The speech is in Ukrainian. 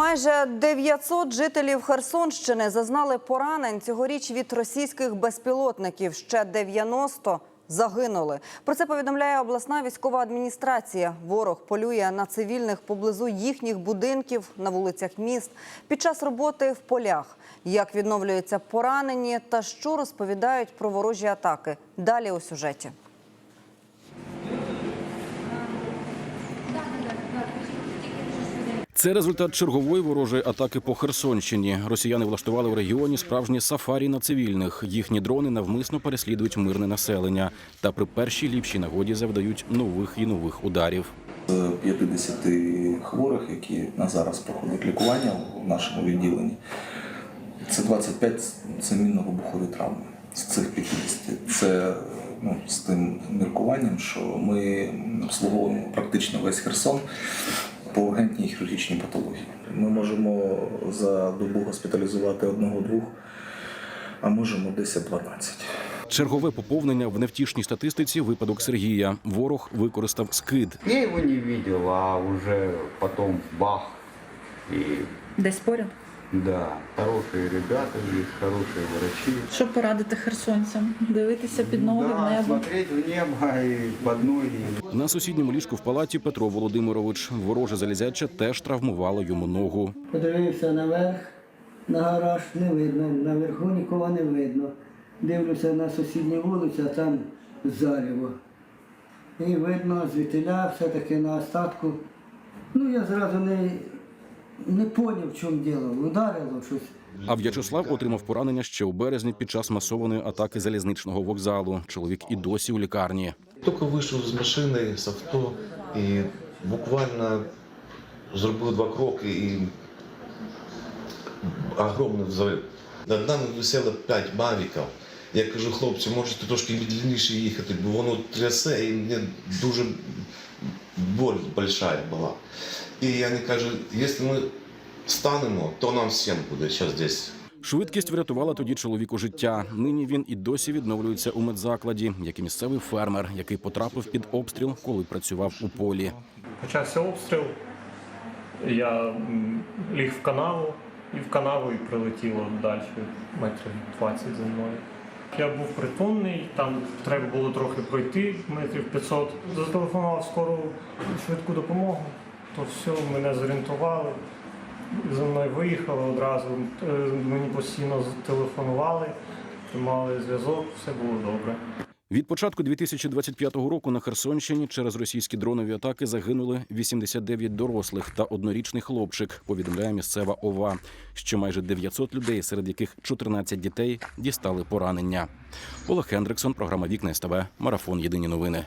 Майже 900 жителів Херсонщини зазнали поранень цьогоріч від російських безпілотників. Ще 90 загинули. Про це повідомляє обласна військова адміністрація. Ворог полює на цивільних поблизу їхніх будинків на вулицях міст під час роботи в полях. Як відновлюються поранені та що розповідають про ворожі атаки? Далі у сюжеті. Це результат чергової ворожої атаки по Херсонщині. Росіяни влаштували в регіоні справжні сафарі на цивільних. Їхні дрони навмисно переслідують мирне населення та при першій ліпшій нагоді завдають нових і нових ударів. З 50 хворих, які на зараз проходять лікування в нашому відділенні, це 25 це мінно-вибухові травми. З цих 50. Це ну, з тим міркуванням, що ми обслуговуємо практично весь Херсон по ургентній хірургічній патології. Ми можемо за добу госпіталізувати одного-двох, а можемо 10-12. Чергове поповнення в невтішній статистиці випадок Сергія. Ворог використав скид. Я його не бачив, а уже потом бах. І... Десь поряд. Да, хорошие ребята есть, хорошие врачи. Що порадити херсонцям? Дивитися під ноги в небо. смотреть в небо и под ноги. На сусідньому ліжку в палаті Петро Володимирович. Вороже залізяча теж травмувало йому ногу. Подивився наверх, на гараж не видно, наверху нікого не видно. Дивлюся на сусідню вулицю, а там зарево. І видно, звітиля все-таки на остатку. Ну, я зразу не, не поняв, в чому діло. Ударило щось. А В'ячеслав отримав поранення ще у березні під час масованої атаки залізничного вокзалу. Чоловік і досі у лікарні. Тільки вийшов з машини, з авто і буквально зробив два кроки і огромний взрив. Над нами висело п'ять мавіків. Я кажу, хлопці, можете трошки медленніше їхати, бо воно трясе і мені дуже боль большая була. І вони кажуть, якщо ми станемо, то нам всім буде зараз десь. Швидкість врятувала тоді чоловіку життя. Нині він і досі відновлюється у медзакладі, як і місцевий фермер, який потрапив під обстріл, коли працював у полі. Почався обстріл, я ліг в канаву, і в канаву і прилетіло далі метрів 20 за мною. Я був притомний, там треба було трохи пройти, метрів 500. Зателефонував скору швидку допомогу, то все, мене зорієнтували. За мною виїхали одразу. Е, Мені постійно телефонували, тримали зв'язок, все було добре. Від початку 2025 року на Херсонщині через російські дронові атаки загинули 89 дорослих та однорічний хлопчик. Повідомляє місцева ОВА. Ще майже 900 людей, серед яких 14 дітей, дістали поранення. Олег Хендриксон, програма Вікна СТВ, марафон. Єдині новини.